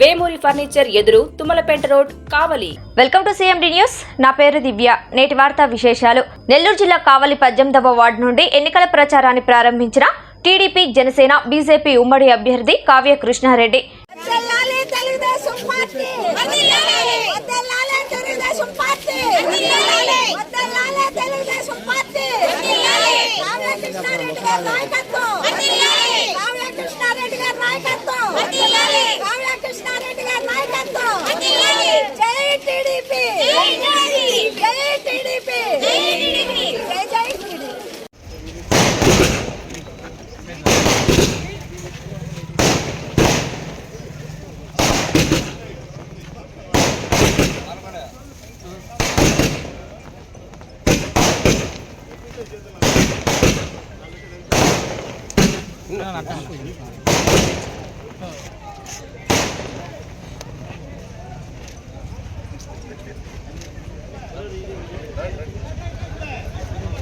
Vemuri furniture ఎదురు Tummalapeta road Kavali. Welcome to CMD news నా పేరు దివ్య. నేటి వార్తా విశేషాలు. నెల్లూరు జిల్లా కావలి పద్దెనిమిదవ వార్డు నుండి ఎన్నికల ప్రచారాన్ని ప్రారంభించిన టీడీపీ జనసేన బీజేపీ ఉమ్మడి అభ్యర్థి కావ్య కృష్ణారెడ్డి. వద్దలాలే గారి నాయకత్వం జై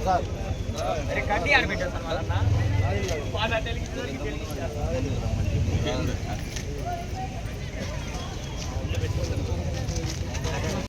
టీడీపీ జై టీడీపీ జై జై టీడీపీ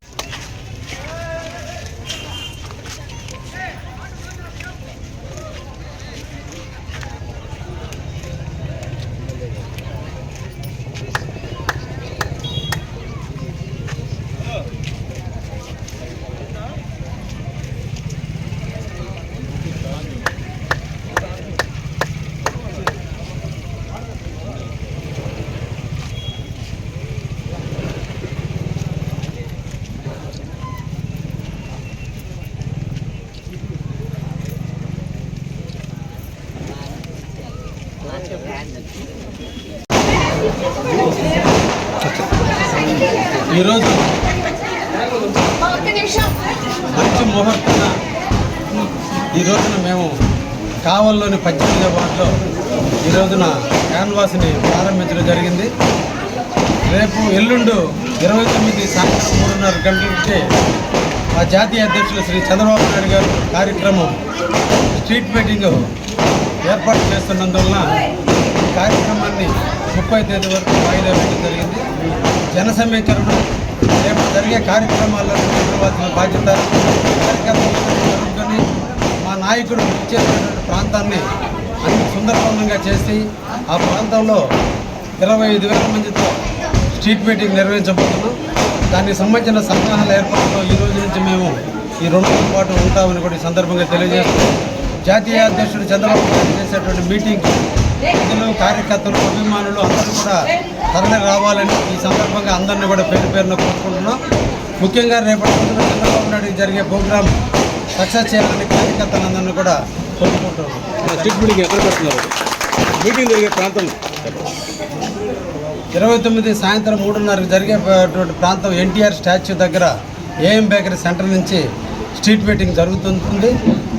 ఈరోజు మంచి ముహూర్తాన ఈ రోజున మేము కావల్లోని పద్దెనిమిదవ వార్డులో ఈ రోజున క్యాన్వాస్ని ప్రారంభించడం జరిగింది. రేపు ఎల్లుండు ఇరవై తొమ్మిది సాయంత్రం మూడున్నర గంటలకి మా జాతీయ అధ్యక్షులు శ్రీ చంద్రబాబు నాయుడు గారు కార్యక్రమం స్ట్రీట్ మీటింగ్ ఏర్పాటు చేస్తున్నందువలన ఈ కార్యక్రమాన్ని ముప్పై తేదీ వరకు వాయిదా వేయడం జరిగింది. జన సమీకరణ రేపు జరిగే కార్యక్రమాలను నిర్వహించిన బాధ్యత జరుగుతుంది జరుపుకొని మా నాయకుడు ఇచ్చేటువంటి ప్రాంతాన్ని అన్ని సుందరపూర్ణంగా చేసి ఆ ప్రాంతంలో ఇరవై ఐదు వేల మందితో స్ట్రీట్ మీటింగ్ నిర్వహించబోతున్నాం. దానికి సంబంధించిన సన్నాహాల ఏర్పాటులో ఈ రోజు నుంచి మేము ఈ రెండు పాటు ఉంటామని కూడా ఈ సందర్భంగా తెలియజేస్తున్నాం జాతీయ అధ్యక్షుడు చంద్రబాబు నాయుడు చేసేటువంటి మీటింగ్ ప్రజలు కార్యకర్తలు అభిమానులు అందరూ కూడా తరలి రావాలని ఈ సందర్భంగా అందరినీ కూడా పేరు పేరున కోరుకుంటున్నాం. ముఖ్యంగా రేపటి రోజున చంద్రబాబు నాయుడు జరిగే ప్రోగ్రాం సక్సెస్ చేయాలని కార్యకర్తలందరినీ కూడా కోరుకుంటున్నాం. మీటింగ్ మీటింగ్ జరిగే ప్రాంతం ఇరవై తొమ్మిది సాయంత్రం మూడున్నరకు జరిగేటువంటి ప్రాంతం ఎన్టీఆర్ స్టాచ్యూ దగ్గర ఏఎం బేకరీ సెంటర్ నుంచి స్ట్రీట్ మీటింగ్ జరుగుతుంది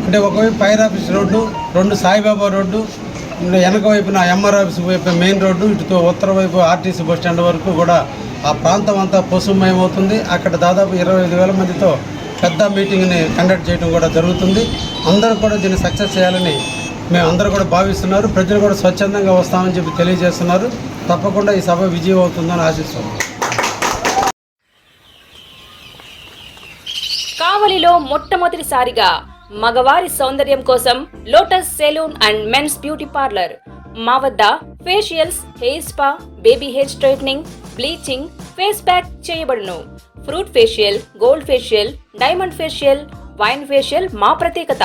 అంటే ఒకవైపు ఫైర్ ఆఫీస్ రోడ్డు రెండు సాయిబాబా రోడ్డు వెనక వైపున ఎంఆర్ ఆఫీస్ వైపు మెయిన్ రోడ్డు ఇటుతో ఉత్తర వైపు ఆర్టీసీ బస్ స్టాండ్ వరకు కూడా ఆ ప్రాంతం అంతా పశుమయమవుతుంది అక్కడ దాదాపు ఇరవై ఐదు వేల మందితో పెద్ద మీటింగ్ని కండక్ట్ చేయడం కూడా జరుగుతుంది. అందరూ కూడా దీన్ని సక్సెస్ చేయాలని మేమందరూ కూడా భావిస్తున్నారు. ప్రజలు కూడా స్వచ్ఛందంగా వస్తామని చెప్పి తెలియజేస్తున్నారు. తప్పకుండా ఈ సభ విజయం అవుతుందని ఆశిస్తున్నాం. కావలిలో మొట్టమొదటిసారిగా మగవారి సౌందర్యం కోసం Lotus salon and men's beauty parlour. మా వద్ద facials hair spa baby hair straightening bleaching face pack చేయబడును. Fruit facial gold facial diamond facial wine facial మా ప్రత్యేకత.